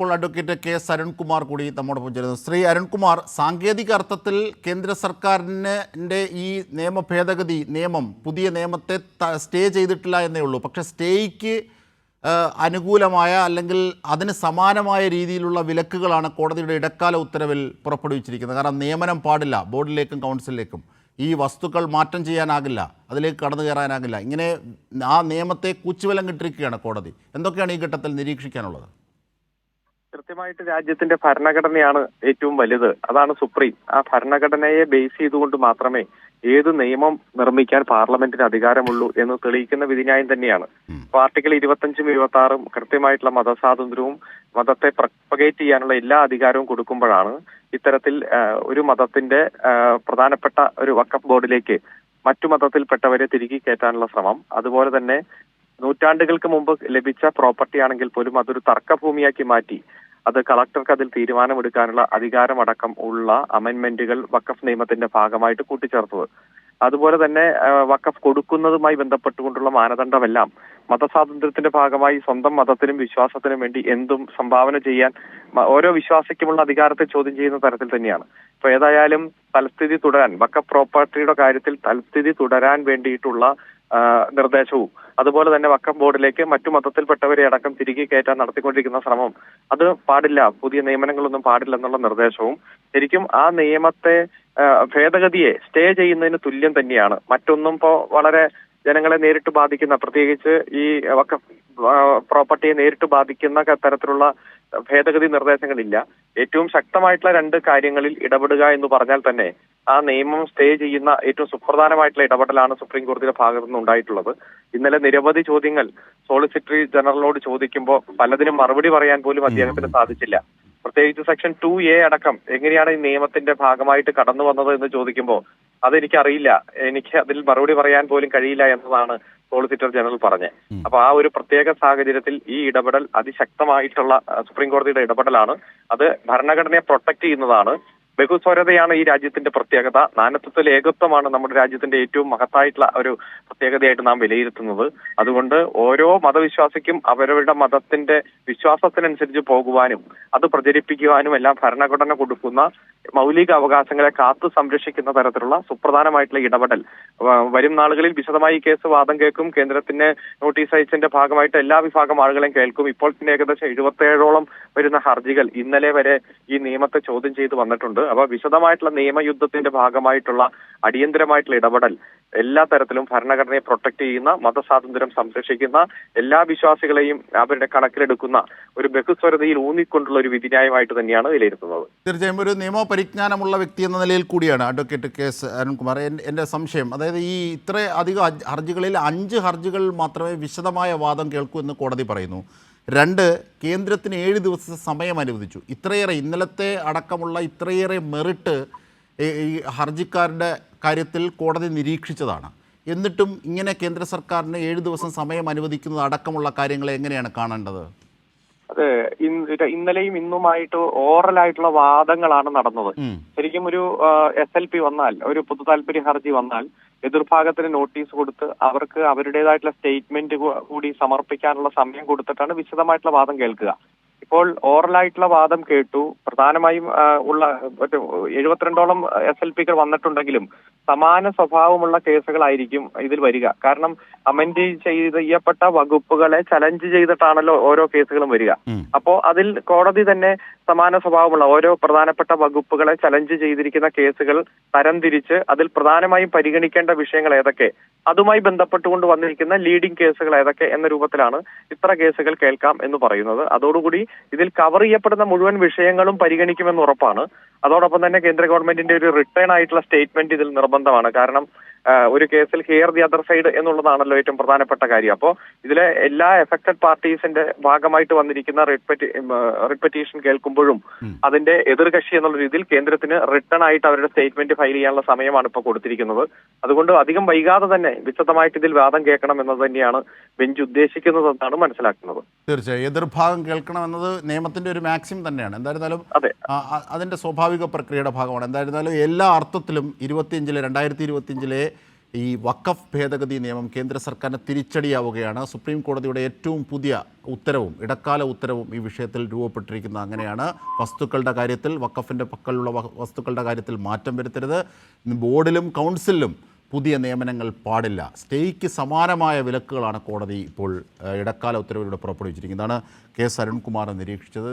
ഇപ്പോൾ advocate K S Arunkumar കൂടി നമ്മോടൊപ്പം ചേരുന്നു. ശ്രീ അരുൺകുമാർ സാങ്കേതിക അർത്ഥത്തിൽ കേന്ദ്ര സർക്കാരിന്റെ ഈ നിയമ ഭേദഗതി നിയമം പുതിയ നിയമത്തെ സ്റ്റേ ചെയ്തിട്ടില്ല എന്നേ ഉള്ളൂ. പക്ഷേ സ്റ്റേയ്ക്ക് അനുകൂലമായ അല്ലെങ്കിൽ അതിന് സമാനമായ രീതിയിലുള്ള വിലക്കുകളാണ് കോടതിയുടെ ഇടക്കാല ഉത്തരവിൽ പുറപ്പെടുവിച്ചിരിക്കുന്നത്. കാരണം നിയമനം പാടില്ല ബോർഡിലേക്കും കൗൺസിലിലേക്കും. ഈ വസ്തുക്കൾ മാറ്റം ചെയ്യാനാകില്ല അതിലേക്ക് കടന്നു കയറാനാകില്ല. ഇങ്ങനെ ആ നിയമത്തെ കൂച്ചുവലം കിട്ടിരിക്കുകയാണ് കോടതി. എന്തൊക്കെയാണ് ഈ ഘട്ടത്തിൽ നിരീക്ഷിക്കാനുള്ളത്? കൃത്യമായിട്ട് രാജ്യത്തിന്റെ ഭരണഘടനയാണ് ഏറ്റവും വലുത്. അതാണ് സുപ്രീം. ആ ഭരണഘടനയെ ബേസ് ചെയ്തുകൊണ്ട് മാത്രമേ ഏത് നിയമം നിർമ്മിക്കാൻ പാർലമെന്റിന് അധികാരമുള്ളൂ എന്ന് തെളിയിക്കുന്ന വിധിന്യായം തന്നെയാണ്. അപ്പൊ ആർട്ടിക്കിൾ ഇരുപത്തഞ്ചും ഇരുപത്തി ആറും കൃത്യമായിട്ടുള്ള മതസ്വാതന്ത്ര്യവും മതത്തെ പ്രൊപ്പഗേറ്റ് ചെയ്യാനുള്ള എല്ലാ അധികാരവും കൊടുക്കുമ്പോഴാണ് ഇത്തരത്തിൽ ഒരു മതത്തിന്റെ പ്രധാനപ്പെട്ട ഒരു വക്കഫ് ബോർഡിലേക്ക് മറ്റു മതത്തിൽപ്പെട്ടവരെ തിരികെ കയറ്റാനുള്ള ശ്രമം. അതുപോലെ തന്നെ നൂറ്റാണ്ടുകൾക്ക് മുമ്പ് ലഭിച്ച പ്രോപ്പർട്ടി ആണെങ്കിൽ പോലും അതൊരു തർക്കഭൂമിയാക്കി മാറ്റി. അത് കളക്ടർക്ക് അതിൽ തീരുമാനമെടുക്കാനുള്ള അധികാരമടക്കം ഉള്ള അമെന്റ്മെന്റുകൾ വക്കഫ് നിയമത്തിന്റെ ഭാഗമായിട്ട് കൂട്ടിച്ചേർത്തത്. അതുപോലെ തന്നെ വഖഫ് കൊടുക്കുന്നതുമായി ബന്ധപ്പെട്ടുകൊണ്ടുള്ള മാനദണ്ഡമെല്ലാം മതസ്വാതന്ത്ര്യത്തിന്റെ ഭാഗമായി സ്വന്തം മതത്തിനും വിശ്വാസത്തിനും വേണ്ടി എന്തും സംഭാവന ചെയ്യാൻ ഓരോ വിശ്വാസിക്കുമുള്ള അധികാരത്തെ ചോദ്യം ചെയ്യുന്ന തരത്തിൽ തന്നെയാണ്. ഇപ്പൊ ഏതായാലും തൽസ്ഥിതി തുടരാൻ വക്കഫ് പ്രോപ്പർട്ടിയുടെ കാര്യത്തിൽ തൽസ്ഥിതി തുടരാൻ വേണ്ടിയിട്ടുള്ള നിർദ്ദേശവും. അതുപോലെ തന്നെ വക്കം ബോർഡിലേക്ക് മറ്റു മതത്തിൽപ്പെട്ടവരെ അടക്കം തിരികെ കയറ്റാൻ നടത്തിക്കൊണ്ടിരിക്കുന്ന ശ്രമം. അത് പാടില്ല. പുതിയ നിയമനങ്ങളൊന്നും പാടില്ല എന്നുള്ള നിർദ്ദേശവും. ശരിക്കും ആ നിയമത്തെ ഭേദഗതിയെ സ്റ്റേ ചെയ്യുന്നതിന് തുല്യം തന്നെയാണ്. മറ്റൊന്നും ഇപ്പോ വളരെ ജനങ്ങളെ നേരിട്ട് ബാധിക്കുന്ന പ്രത്യേകിച്ച് ഈ വക്ക പ്രോപ്പർട്ടിയെ നേരിട്ട് ബാധിക്കുന്ന തരത്തിലുള്ള ഭേദഗതി നിർദ്ദേശങ്ങളില്ല. ഏറ്റവും ശക്തമായിട്ടുള്ള രണ്ട് കാര്യങ്ങളിൽ ഇടപെടുക എന്ന് പറഞ്ഞാൽ തന്നെ ആ നിയമം സ്റ്റേ ചെയ്യുന്ന ഏറ്റവും സുപ്രധാനമായിട്ടുള്ള ഇടപെടലാണ് സുപ്രീം കോടതിയുടെ ഭാഗത്തു നിന്ന് ഉണ്ടായിട്ടുള്ളത്. ഇന്നലെ നിരവധി ചോദ്യങ്ങൾ സോളിസിറ്ററി ജനറലിനോട് ചോദിക്കുമ്പോൾ പലതിനും മറുപടി പറയാൻ പോലും അദ്ദേഹത്തിന് സാധിച്ചില്ല. പ്രത്യേകിച്ച് സെക്ഷൻ ടു എ അടക്കം എങ്ങനെയാണ് ഈ നിയമത്തിന്റെ ഭാഗമായിട്ട് കടന്നു വന്നത് എന്ന് ചോദിക്കുമ്പോൾ അതെനിക്കറിയില്ല. എനിക്ക് അതിൽ മറുപടി പറയാൻ പോലും കഴിയില്ല എന്നതാണ് സോളിസിറ്റർ ജനറൽ പറഞ്ഞത്. അപ്പൊ ആ ഒരു പ്രത്യേക സാഹചര്യത്തിൽ ഈ ഇടപെടൽ അതിശക്തമായിട്ടുള്ള സുപ്രീം കോടതിയുടെ ഇടപെടലാണ്. അത് ഭരണഘടനയെ പ്രൊട്ടക്ട് ചെയ്യുന്നതാണ്. ബഹുസ്വരതയാണ് ഈ രാജ്യത്തിന്റെ പ്രത്യേകത. നാനത്വത്തിൽ ഏകത്വമാണ് നമ്മുടെ രാജ്യത്തിന്റെ ഏറ്റവും മഹത്തായിട്ടുള്ള ഒരു പ്രത്യേകതയായിട്ട് നാം വിലയിരുത്തുന്നത്. അതുകൊണ്ട് ഓരോ മതവിശ്വാസിക്കും അവരവരുടെ മതത്തിന്റെ വിശ്വാസത്തിനനുസരിച്ച് പോകുവാനും അത് പ്രചരിപ്പിക്കുവാനും എല്ലാം ഭരണഘടന കൊടുക്കുന്ന മൗലിക അവകാശങ്ങളെ കാത്തു സംരക്ഷിക്കുന്ന തരത്തിലുള്ള സുപ്രധാനമായിട്ടുള്ള ഇടപെടൽ. വരും നാളുകളിൽ വിശദമായി കേസ് വാദം കേൾക്കും. കേന്ദ്രത്തിന് നോട്ടീസ് അയച്ചതിന്റെ ഭാഗമായിട്ട് എല്ലാ വിഭാഗം ആളുകളെയും കേൾക്കും. ഇപ്പോൾ തന്നെ ഏകദേശം എഴുപത്തേഴോളം വരുന്ന ഹർജികൾ ഇന്നലെ വരെ ഈ നിയമത്തെ ചോദ്യം ചെയ്ത് വന്നിട്ടുണ്ട്. അപ്പൊ വിശദമായിട്ടുള്ള നിയമയുദ്ധത്തിന്റെ ഭാഗമായിട്ടുള്ള അടിയന്തരമായിട്ടുള്ള ഇടപെടൽ എല്ലാ തരത്തിലും ഭരണഘടനയെ പ്രൊട്ടക്ട് ചെയ്യുന്ന മതസ്വാതന്ത്ര്യം സംരക്ഷിക്കുന്ന എല്ലാ വിശ്വാസികളെയും അവരുടെ കണക്കിലെടുക്കുന്ന ഒരു ബഹുസ്വരതയിൽ ഊന്നിക്കൊണ്ടുള്ള ഒരു വിധിന്യായമായിട്ട് തന്നെയാണ് വിലയിരുത്തുന്നത്. തീർച്ചയായും ഒരു നിയമപരിജ്ഞാനമുള്ള വ്യക്തി എന്ന നിലയിൽ കൂടിയാണ് അഡ്വക്കേറ്റ് കെ എസ് അരുൺകുമാർ. എൻ- എന്റെ സംശയം അതായത് ഈ ഇത്ര അധികം ഹർജികളിൽ അഞ്ച് ഹർജികൾ മാത്രമേ വിശദമായ വാദം കേൾക്കൂ എന്ന് കോടതി പറയുന്നു. രണ്ട് കേന്ദ്രത്തിന് ഏഴ് ദിവസത്തെ സമയം അനുവദിച്ചു. ഇത്രയേറെ ഇന്നലത്തെ അടക്കമുള്ള ഇത്രയേറെ മെറിറ്റ് ഈ- ഹർജിക്കാരുടെ കാര്യത്തിൽ കോടതി നിരീക്ഷിച്ചതാണ്. എന്നിട്ടും ഇങ്ങനെ കേന്ദ്ര സർക്കാരിന് ഏഴ് ദിവസം സമയം അനുവദിക്കുന്നത് അടക്കമുള്ള കാര്യങ്ങളെ എങ്ങനെയാണ് കാണേണ്ടത്? അതെ ഇന്ന് ഇന്നലെയും ഇന്നുമായിട്ട് ഓറൽ ആയിട്ടുള്ള വാദങ്ങളാണ് നടന്നത്. ശരിക്കും ഒരു എസ് എൽ പി വന്നാൽ ഒരു പൊതു താല്പര്യ ഹർജി വന്നാൽ എതിർഭാഗത്തിന് നോട്ടീസ് കൊടുത്ത് അവർക്ക് അവരുടേതായിട്ടുള്ള സ്റ്റേറ്റ്മെന്റ് കൂടി സമർപ്പിക്കാനുള്ള സമയം കൊടുത്തിട്ടാണ് വിശദമായിട്ടുള്ള വാദം കേൾക്കുക. ഇപ്പോൾ ഓറലായിട്ടുള്ള വാദം കേട്ടു. പ്രധാനമായും ഉള്ള മറ്റു എഴുപത്തിരണ്ടോളം എസ് എൽ പികൾ വന്നിട്ടുണ്ടെങ്കിലും സമാന സ്വഭാവമുള്ള കേസുകളായിരിക്കും ഇതിൽ വരിക. കാരണം അമെന്റ് ചെയ്യപ്പെട്ട വകുപ്പുകളെ ചലഞ്ച് ചെയ്തിട്ടാണല്ലോ ഓരോ കേസുകളും വരിക. അപ്പോ അതിൽ കോടതി തന്നെ സമാന സ്വഭാവമുള്ള ഓരോ പ്രധാനപ്പെട്ട വകുപ്പുകളെ ചലഞ്ച് ചെയ്തിരിക്കുന്ന കേസുകൾ തരംതിരിച്ച് അതിൽ പ്രധാനമായും പരിഗണിക്കേണ്ട വിഷയങ്ങൾ ഏതൊക്കെ അതുമായി ബന്ധപ്പെട്ടുകൊണ്ട് വന്നിരിക്കുന്ന ലീഡിംഗ് കേസുകൾ ഏതൊക്കെ എന്ന രൂപത്തിലാണ് ഇത്ര കേസുകൾ കേൾക്കാം എന്ന് പറയുന്നത്. അതോടുകൂടി ഇതിൽ കവർ ചെയ്യപ്പെടുന്ന മുഴുവൻ വിഷയങ്ങളും പരിഗണിക്കുമെന്ന് ഉറപ്പാണ്. അതോടൊപ്പം തന്നെ കേന്ദ്ര ഗവൺമെന്റിന്റെ ഒരു റിട്ടേൺ ആയിട്ടുള്ള സ്റ്റേറ്റ്മെന്റ് ഇതിൽ നിർബന്ധമാണ്. കാരണം ഒരു കേസിൽ ഹിയർ ദി അതർ സൈഡ് എന്നുള്ളതാണല്ലോ ഏറ്റവും പ്രധാനപ്പെട്ട കാര്യം. അപ്പോൾ ഇതിലെ എല്ലാ എഫക്റ്റഡ് പാർട്ടീസിന്റെ ഭാഗമായിട്ട് വന്നിരിക്കുന്ന റിട്ട് പെറ്റീഷൻ കേൾക്കുമ്പോഴും അതിന്റെ എതിർകക്ഷി എന്നുള്ള രീതിയിൽ കേന്ദ്രത്തിന് റിട്ടേൺ ആയിട്ട് അവരുടെ സ്റ്റേറ്റ്മെന്റ് ഫയൽ ചെയ്യാനുള്ള സമയമാണ് ഇപ്പോൾ കൊടുത്തിരിക്കുന്നത്. അതുകൊണ്ട് അധികം വൈകാതെ തന്നെ വിശദമായിട്ട് ഇതിൽ വാദം കേൾക്കണം എന്നത് തന്നെയാണ് ബെഞ്ച് ഉദ്ദേശിക്കുന്നതെന്നാണ് മനസ്സിലാക്കുന്നത്. തീർച്ചയായും. എതിർഭാഗം കേൾക്കണം എന്നത് നിയമത്തിന്റെ ഒരു മാക്സിമം തന്നെയാണ്. എന്തായിരുന്നാലും അതെ. അതിന്റെ അതിന്റെ സ്വാഭാവിക പ്രക്രിയയുടെ ഭാഗമാണ്. എന്തായിരുന്നാലും എല്ലാ അർത്ഥത്തിലും ഇരുപത്തിയഞ്ചിലെ രണ്ടായിരത്തി ഇരുപത്തിയഞ്ചിലെ ഈ വഖഫ് ഭേദഗതി നിയമം കേന്ദ്ര സർക്കാരിന് തിരിച്ചടിയാവുകയാണ്. സുപ്രീം കോടതിയുടെ ഏറ്റവും പുതിയ ഉത്തരവും ഇടക്കാല ഉത്തരവും ഈ വിഷയത്തിൽ രൂപപ്പെട്ടിരിക്കുന്ന അങ്ങനെയാണ്. വസ്തുക്കളുടെ കാര്യത്തിൽ വക്കഫിന്റെ പക്കലുള്ള വസ്തുക്കളുടെ കാര്യത്തിൽ മാറ്റം വരുത്തരുത്. ബോർഡിലും കൗൺസിലും പുതിയ നിയമനങ്ങൾ പാടില്ല. സ്റ്റേയ്ക്ക് സമാനമായ വിലക്കുകളാണ് കോടതി ഇപ്പോൾ ഇടക്കാല ഉത്തരവിലൂടെ പുറപ്പെടുവിച്ചിരിക്കുന്നതാണ് കെ. എസ് അരുൺകുമാർ നിരീക്ഷിച്ചത്.